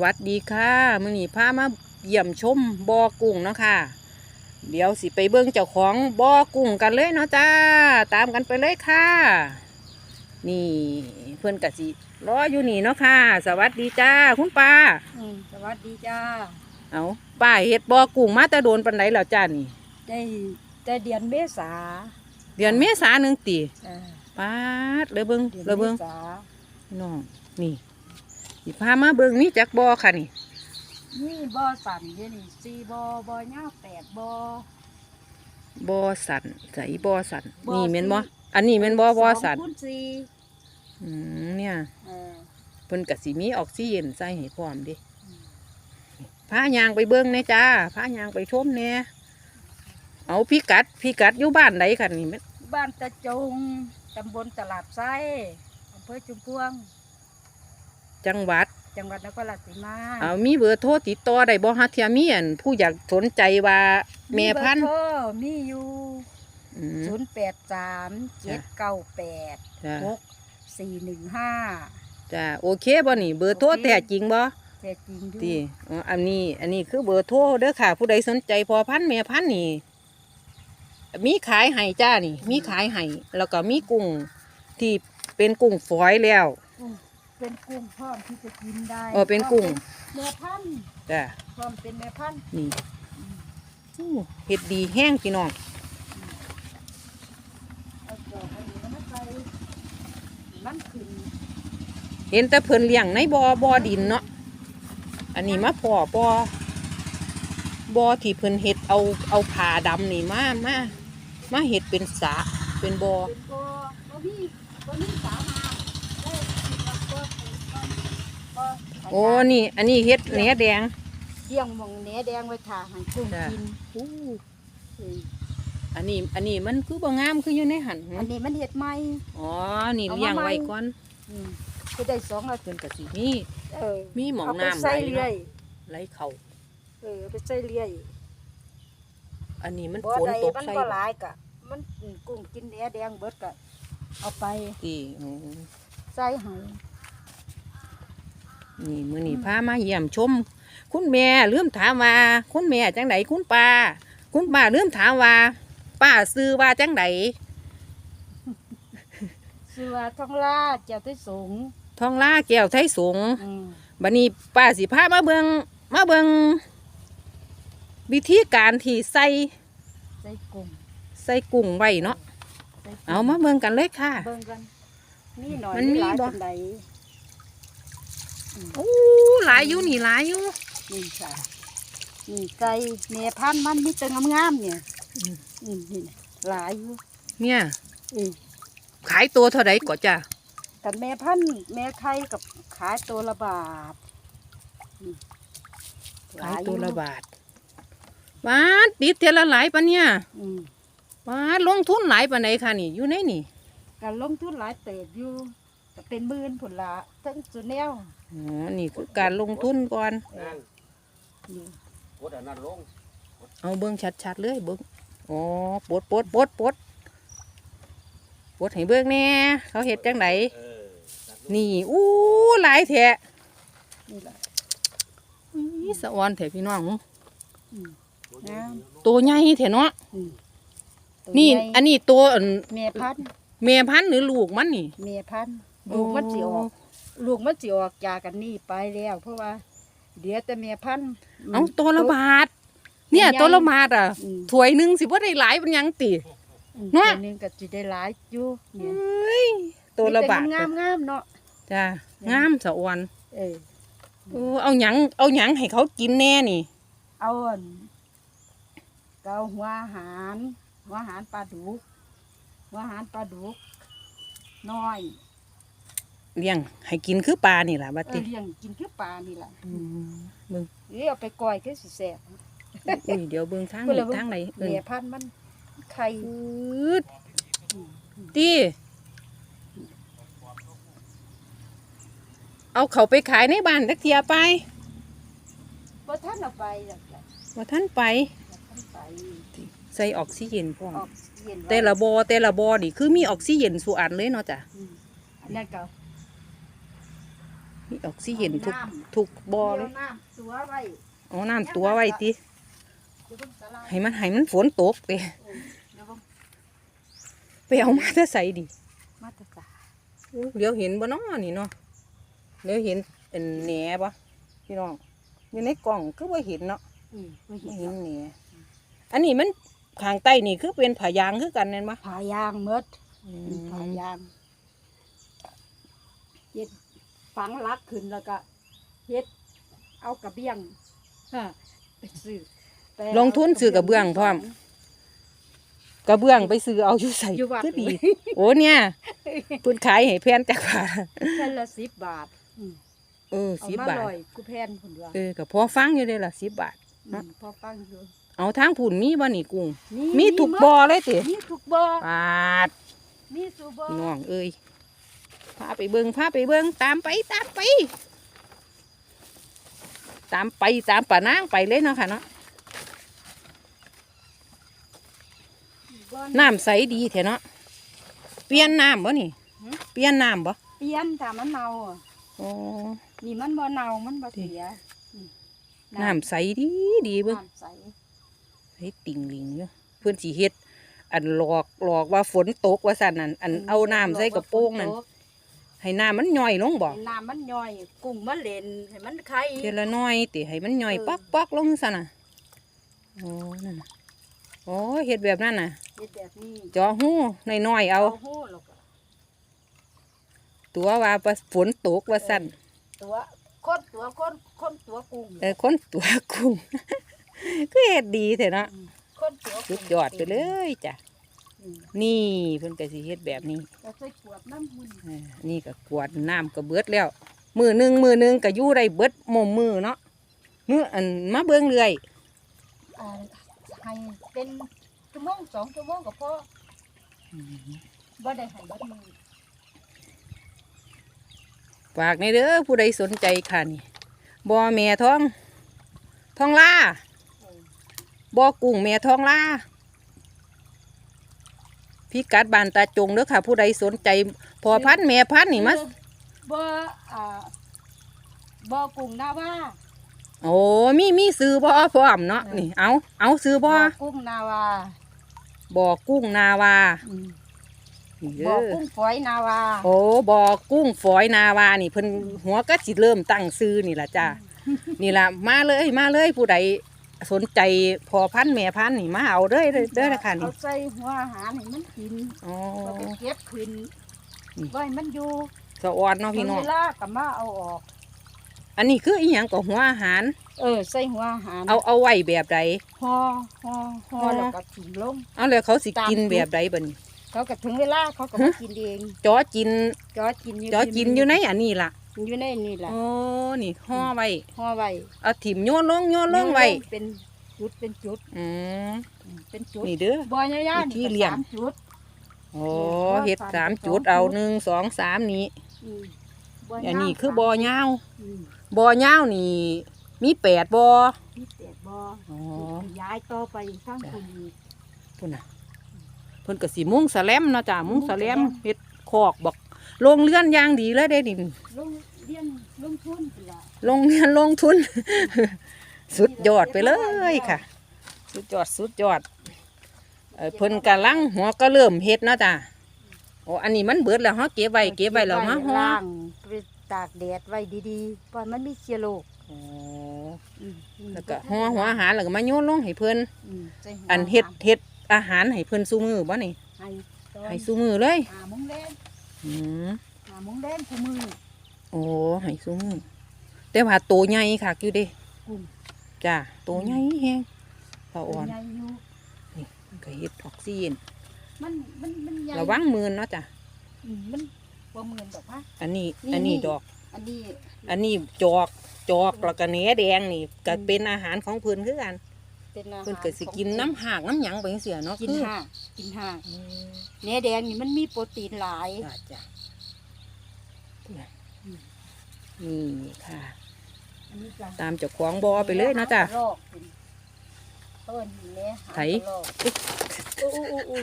สวัสดีค่ะมื้อนี้พามาเยี่ยมชมบ่อกุ้งเนาะค่ะ เดี๋ยวสิไปเบิ่งเจ้าของบ่อกุ้งกันเลยเนาะจ้า ตามกันไปเลยค่ะ นี่เพื่อนกะสิรออยู่นี่เนาะค่ะ สวัสดีจ้าคุณป้าอืมสวัสดีจ้า เอาป้าเฮ็ดบ่อกุ้งมาแต่โดนปันไดแล้วจ้านี่ได้ได้เดือนเมษาเดือนเมษาหนึ่งตีเออป้าดเลยเบิ่งเดือนเลยเบิ่งเมษาน้องนี่ สิพามาเบิ่งนี่จักบ่อค่ะนี่ นี่บ่อสั่นเดี๋ยวนี่สี่บ่อบ่อเงาแปดบ่อ บ่อสันใส่บ่อสันบ่อ นี่แม่นบ่สิอันนี้แม่นบ่อบ่อสันสงคูณสี่อืมเนี่ยเออเพิ่นกะสิมีออกซิเจนใส่ให้พร้อมเดิอืมพายางไปเบิ่งแหน่จ้าพายางไปชมแหน่เอาพี่กัดพี่กัดอยู่บ้านใดค่ะนี่แม่นบ้านตะจงตำบลตลาดไส้อำเภอจุมพวง จังหวัด จังหวัดนครราชสีมาเอามีเบอร์โทรติดต่อได้บ่ฮะเทียมีอันผู้อยากสนใจว่าแม่พันธุ์เบอร์โทรมีอยู่อืม ศูนย์แปดสามเจ็ดเก้าแปดจ้าหกสี่หนึ่งห้าจ้าโอเคบ่นี่เบอร์โทรโอเคแท้จริงบ่แต่จริงอยู่ ติอ๋ออันนี้ อันนี้คือเบอร์โทรเด้อค่ะ ผู้ใดสนใจพอพันธุ์แม่พันธุ์นี่ มีขายให้จ้านี่ มีขายให้แล้วก็มีกุ้งที่เป็นกุ้งฝอยแล้วกุ้ง เป็นกุ้งพร้อมที่จะกินได้เออเป็นกุ้ง แม่พันธุ์จ้าพร้อมเป็นแม่พันธุ์นี่อู้เห็ดดีแห้งพี่น้องเอาดอกอันนี้มาใส่มันขึ้นเห็นแต่เพิ่นเลี้ยงในบ่อบ่อดินเนาะอันนี้มาพ่อบ่อบ่อที่เพิ่นเห็ดเอาเอาผ้าดำนี่มามามาเห็ดเป็นสระเป็นบ่อเป็นตัวตัวนี้ตัวนี้สามารถได้กินแล้วก็เป็นก้อน ก็ขยายโอ้นี่ อันนี้เห็ดเนื้อแดงเกี่ยงหมองเนื้อแดงไว้ทาหันกุ้งจ้ะ กินอู้อืมอันนี้ อันนี้มันคือบ่งามคืออยู่ในหันอันนี้มันเห็ดไหม อ๋อ นี่เอามา เลี้ยงไว้ใหม่ก่อนอืมก็ได้สองอาทิเพิ่ตนย์ก็สิมีเออมีหมองเอาไปน้ำไหลใส่เรื่อเนาะยไหลเข้าเออเอาไปใส่เรื่อยอันนี้มันบ่ฝนใดตกมันใส่ก็หลายกะ มันกุ้งกินเนื้อแดงเบิดกะเอาไปที่อืมใส่ให้ นี่มื้อนี้อืมพามาเยี่ยมชม คุณแม่ลืมถามว่า คุณแม่จังไดคุณป้า คุณป้าลืมถามว่า ป้าซื้อว่าจังไดชื่อว่าทองลาเจ้าที่สูงทองล่าแก้วไทยสงฆ์อืมบัดนี้ป้าสิพามาเบิงมาเบิงวิธีการที่ใส่ใส่กุ้งใส่กุ้งไว้เนาะใส่กุ้งเอามาเบิงกันเลยค่ะ เบิ่งกันนี่หน่อยมันมีหลายบ่ ปานใดอืม โอ้หลายอยู่นี่หลายอยู่นี่ค่ะนี่ไก่แม่พันธุ์มันมีแต่งามๆเนี่ยอืมอืมนี่น่ะหลายอยู่เนี่ยอืมขายตัวเท่าไดก็จ้ะแต่แม่พันธุ์แม่ไข่กับขายตัวละบาทอืมหขายอตัวละบาทวาดติดเทอละหลายปะเนี่ยอืมวาดลงทุนหลายปะไหนค่ะนี่อยู่ในนี่การลงทุนหลายเติบอยู่ก็ เป็นหมื่นผลละทั้งสุดแนวอ๋อนี่คือการลงทุนก่อนเออนี่กดอันนั้นลงเอาเบิ้งชัดๆเลยเบิ้งอ๋อปลดปลดปลดปลดปลดให้เบิ้งแหน่เขาเห็ดจังไดเออตัดลงนี่อู้หลายแท้นี่แหละนี่สะออนแท้พี่น้องอืมงามตัวใหญ่แท้เนาะอืมตัวนี่ใหญ่อันนี้ตัวอันแม่พันธุ์แม่พันธุ์หรือลูกมันนี่แม่พันธุ์ ลูกมันสิออก ลูกมันสิออกจากกันนี่ไปแล้ว เพราะว่า เดี๋ยวแต่แม่พันธุ์เอาตัวละบาท เนี่ยใหญ่ตัวละบาทอะอืมถ้วยหนึ่งสิบ่ได้หลายเป็นหยังติ อืมเนาะ ตัวหนึงก็สิได้หลายอยู่เนี่ยเอ้ยตัวละบาทมีแต่งามๆเนาะจ้างามสะออนเออ โอ้เอาหยังเอาหยังให้เขากินแน่นี่ เอาอันเกาหัวอาหารหัวอาหารปลาดุกหัวอาหารปลาดุกน้อย เลี้ยงให้กินคือปลานี่ล่ะบัดเอติอเลี้ยงกินคือปลานี่แหละมเบิ่งหรือเอาไปก้อยคือสิแซ่บ อุ้ยเดี๋ยวเบิ่งทางเพิ่นนี้เลยทางไหนเอิ้นแม่พันธุ์มันไข่อืดติเอาเขาไปขายในบ้านจักเทียไปบ่ท่านเอาไปหรอกจ้ะว่าท่านไป บ่ท่านไปใส่ออกซิเจนพร้อมออกเย็นไว้แต่ละบอแต่ละบอนี่คือมีออกซิเจนสูอันเลยเนาะจ้ะอืมอันนั้นก็ มีออกซิเจนทุกทุกบ่อเลยอาน้ำตัวไว้เอาน้ำตัวไว้ติเดี๋ยวเพิ่นสลายให้มันให้มันฝนตกเด้เออเดี๋ยวเพิ่นไปเอามาแต่ใส่ดิมาตะกาเดี๋ยวเห็นบ่เนาะนี่เนาะเดี๋ยวเห็นเป็นแหนบ่พี่น้องอยู่ในกล่องคือบ่เห็นเนาะอืมไม่บ่เห็นเห็นแหนอันนี้มันข้างใต้นี่คือเป็นผายางคือกันแม่นบ่ผายางหมดอืผามยางเฮ็ด ฝังลักขึ้นแล้วก็เฮ็ดเอากระเบี้ยงฮะไปซื้อแต่ลงทุนซื้อกระเบื้องพร้อม กระเบื้องไปซื้อเอาอยู่ใส่อยู่วัดก็ดีโอ้เนี่ยเพิ่นขายให้แพนจักบาทแค่ละสิบบาทอืมเออเอาสิบมาบาท ลอยกูแพนผุนว่าเออก็พอฟังอยู่เด้ล่ะสิบบาทอืมพอฟังอยู่เอาทางผุ่นมีบ่นี่กุ้ง มีทุกหดบ่อเลยติมีทุกบ่อปาดมีสุบ่อน้องเอ้ย พาไปเบิ่งพาไปเบิ่งตามไปตามไป ตามไปตามป่านางไปเลยเนาะค่ะเนาะบ่อน้ำใสดีแท้เนาะเปลี่ยนน้ำบ่นี่หือเปลี่ยนน้ำบ่เปลี่ยนถ้ามันเน่าอะอ๋อนี่มันบ่เน่ามันบ่เสียอืมน้ำใสดีดีเบิ่งน้ำใสเฮ็ดติ่งลิงอยู่เพื่อนสีเฮ็ดอันหลอกหลอกว่าฝนตกว่าสั่นนั่นอันเอาน้ำใส่กระโปรงนั่น ให้น้ำมันย่อยลงบ่ให้น้ำมันย่อยกุ้งมันเล่นให้มันไข่เทละน้อยติให้มันย่อยเออปักปักลงสั่นน่ะโอ้นั่นน่ะโอ้เฮ็ดแบบนั้นน่ะเฮ็ดแบบนี้จอหูน้อยๆเอาหู้แล้วก็ตัวว่าฝนตกว่าสั่นตัวคนตัวคนคนตัวกุ้งเออคนตัวกุ้งก็เฮ็ดดีแท้เนาะคนตัวกุ้งสุดยอดไปเลยจ้ะอืม นี่เพิ่นก็สิเฮ็ดแบบนี้ก็ใส่ขวดน้ำหุ่นเออนี่ก็กวาดน้ำก็เบิดแล้ว มือหนึ่งมือหนึ่งก็อยู่ได้เบิดหมมมือเนาะมืออันมาเบิ่งเรื่อยอ่าให้เป็นชั่วโมงสองชั่วโมงก็พอบ่ได้ให้เบัดมือฝากในเด้อผู้ใดสนใจค่ะนี่บ่อแม่ท้องท้องล่าเออบ่อกุ้งแม่ท้องล่า พิกัดบานตาจงเด้อค่ะ ผู้ใดสนใจ พอพันธุ์แม่พันธุ์นี่มาบ่อ่าบ่กุ้งนาว่าโอ้มีมีซื้อบ่พร้อมเนาะนี่เอาเอาซื้อบ่กุ้งนาว่าบ่อกุ้งนาวาอืมนี่บ่เด้อกุ้งฝอยนาวา โอ้บ่อกุ้งฝอยนาวานี่เพิ่นหัวก็สิเริ่มตั้งซื้อนี่ล่ะจ้านี่ล่ะมาเลยมาเลยผู้ใด สนใจพอพันธุ์แม่พันธุ์นี่มาเอาเด้อเด้อเด้อละค่ะนี่ เอาใส่หัวอาหารให้มันกินอ๋อก็ไปเก็บขึ้นนี่ ไว้มันอยู่สะออนเนาะพี่น้อง เวลาก็มาเอาออก อันนี้คืออีหยังก็หัวอาหาร เออ ใส่หัวอาหารเอาเอาไว้แบบใด ห่อห่อห่อห่อแล้วก็ถิ่มลง เอาแล้วเขาสิกินตาม แบบใดบัดนี้ เขาก็ถึงเวลาเขาก็มากินเองจอกินจอกินอยู่จอกินอยู่ในอันนี้ล่ะ อยู่ในนี่แหละโอ้นี่ห่อไว้ห่อไว้เอาถิ่มโยนลงโยนลงไว้เป็นจุดเป็นจุดอืมเป็นจุดนี่เด้อบ่อยาๆวิธีนี่ก็เลี้ยงสามจุดโอ้นี่เฮ็ดบ่อสามสามจุดสองเอาจุดหนึ่งสองสามนี้อืมอันนี้คือบ่อยาวอืมบ่อยาวนี่มีแปดบ่อมีแปดบ่ออ๋อย้ายต่อไปข้างคนอีกพุ่นน่ะเพิ่นก็สิมุงสแลมเนาะจ้ะมุงสแลมเฮ็ดคอกบอก โรงเรือนอย่างดีเลยเด้ดินลงเรียนลงทุนพุ่นล่ะโรงเรือนลงทุน สุดยอดไปเลยค่ะ สุดยอดสุดยอดเอ่อเพิ่นกำลังหัวก็เริ่มเฮ็ดเนาะจ้ะโอ้อันนี้มันเบิดแล้วเฮาเก็บไว้เก็บไว้แล้วมาห่อล้างไปตากแดดไว้ดีๆเพราะมันมีเชื้อโรคอ๋ออืมอืมแล้วก็ห่อหัวอาหารแล้วก็มาโยนลงให้เพิ่นอืมใส่หัวอันเฮ็ดเฮ็ดอาหารให้เพิ่นซุมือบ่นี่ให้ตอนให้ซุมือเลยหาโมงแรง อืมหาโมงแรงคู่มือโอ้ให้ซุมือแต่ว่าโตใหญ่ค่ะอยู่เด้กุ้งจ้าโตใหญ่แฮงพออ่อนใหญ่อยู่มันก็เฮ็ดออกซิเจนมันมันมันใหญ่ระวังมือเนาะจ้ะอืมมันบ่เหมือนดอกฮะอันนี้นี่อันนี้นี่ ดอก อันนี้ อันนี้จอกจอกแล้วก็แหนแดงนี่ก็เป็นอาหารของเพิ่นคือกัน เป็นอาหารเพิ่นก็สิกินน้ำหากน้ำหยังไปจังซี่เนาะกินคือห่ากินห่าอืมเนื้อแดงนี่มันมีโปรตีนหลาย จ้ะจ้ะนี่ค่ะ อันนี้จ้ะตามเจ้าของบ่อไปเลยนะจ้ะรอกเป็นต้นเนื้อหาไถกระรอกอู้อู้อู้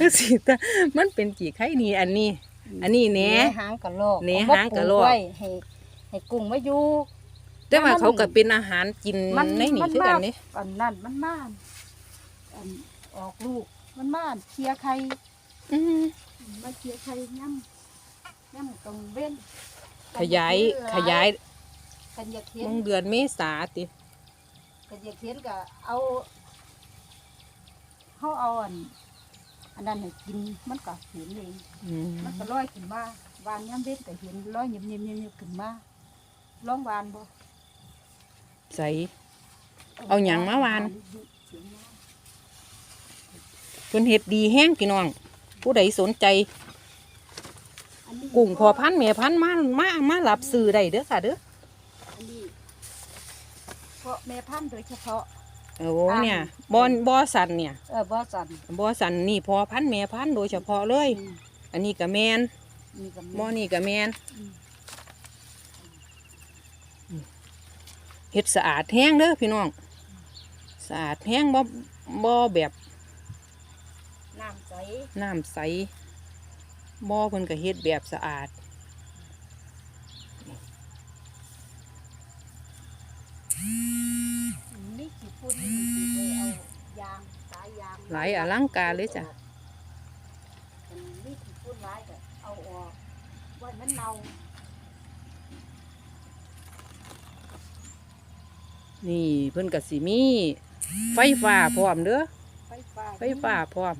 อู้สิตามันเป็นกี่ไข่นี่อันนี้ อันนี้แหนหางกะโหลกแหนเอมหางกะโหลกปไว้ให้ให้กุ้งมาอยู่ แต่ว่ามันเขาก็เป็นอาหารกินมันในนี่มันคือกันมากนี่อันนั้นมันม่านอันออกลูกมันม่านเคลียร์ไข่อืมมาเคลียร์ไข่ย่ำย่ำตรงเว้นขยายขยายกันอยากเห็นมงเดือนเมษาติกันอยากเห็นก็เอาเขาเอาอันอันนั้นให้กินมันก็เห็นเองอืมมันก็ลอยขึ้นมาวานย่ำเว้นก็เห็นลอยเงียบเงียบเงียบเงียบขึ้นมาร้องวานบ่ ใส่เอาหยังมาวานเสียงมาเพิ่นเฮ็ดดีแห้งพี่น้อง ผู้ใดสนใจอันนี้กุ้งพอพันธุ์แม่พันธุ์มามามารับซื้อได้เด้อค่ะเด้ออันนี้เพราะแม่พันธุ์โดยเฉพาะ โอ้เนี่ยบ่บ่สันเนี่ยเออบ่จันบ่สันนี่พอพันธุ์แม่พันธุ์โดยเฉพาะเลย อืมอันนี้ก็แมนนี่ก็บ่นี่ก็แมนอืม เฮ็ดสะอาดแห้งเด้อพี่น้องสะอาดแห้งบ่บ่แบบน้ำใสน้ำใสบ่เพิ่นก็เฮ็ดแบบสะอาดนี่ขี้ฝุ่นนี่สิไปเอายางสายยางหลายอลังการเลยจ้ะอันนี่ขี้ฝุ่นหลายก็เอาออกไว่ามันเน่า นี่เพิ่นก็สิมีไฟฟ้าพร้อมเด้อไฟฟ้าไฟฟ้าพร้อม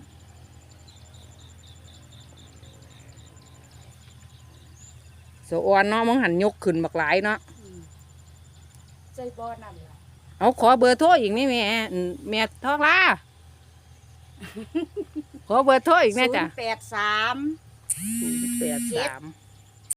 สะออนเนาะมองหันยกขึ้นบักหลายเนาะอืมใจบ่อนั่นล่ะเอาขอเบอร์โทรอีกนี่แม่อืมแม่ทองลา ขอเบอร์โทรอีกแม่จ้ะศูนย์แปดสามศูนย์แปดสาม